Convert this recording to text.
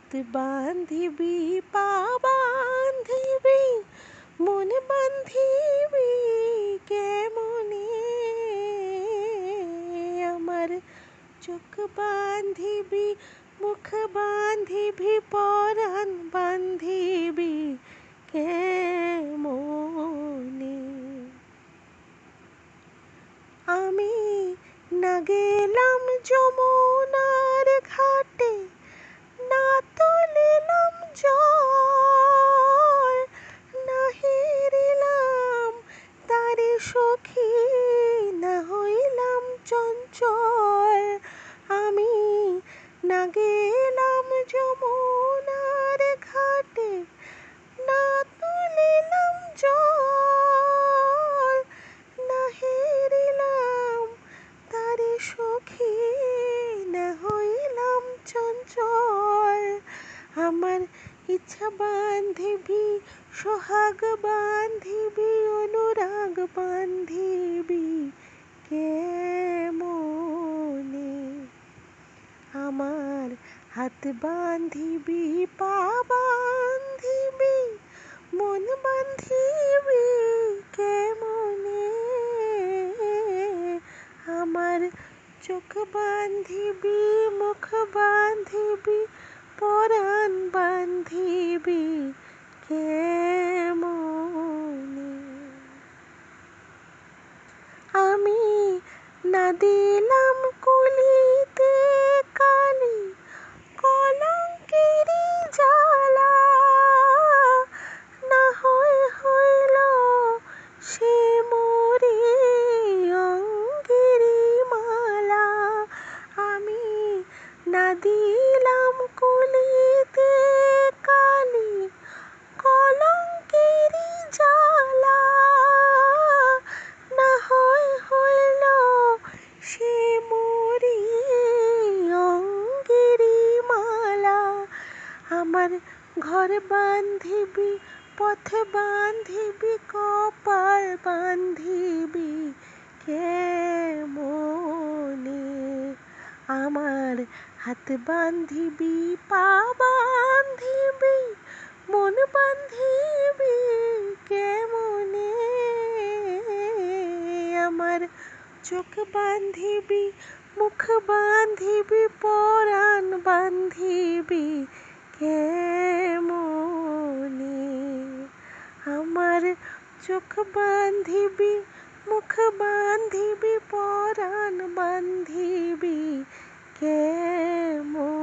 হাত বান্ধিবি পা বান্ধিবি মন বান্ধিবি কেমনে আমার চোখ বান্ধিবি মুখ বান্ধিবি পরাণ বান্ধিবি চঞ্চল আমি না গেলাম যমুনার ঘাটে, না তুলিলাম জল, না হেরিলাম তারে সখী, না হইলাম চঞ্চল। আমার ইচ্ছা বান্ধিবি, সোহাগ বান্ধিবি, অনুরাগ বান্ধিবি। কেমনে আমার হাত বান্ধিবি পা বান্ধিবি মন বান্ধিবি কেমনে আমার চোখ বান্ধিবি মুখ বান্ধিবি পরাণ বান্ধিবি কেমনে আমি না আমার ঘর বান্ধিবি, পথ বান্ধিবি, কপাল বান্ধিবি, কেমনে আমার হাত বান্ধিবি, পা বান্ধিবি, মন বান্ধিবি, কেমনে আমার চোখ বান্ধিবি, মুখ বান্ধিবি, পরাণ বান্ধিবি কেমনে আমার চোখ বান্ধিবি মুখ বান্ধিবি পরাণ বান্ধিবি কেমন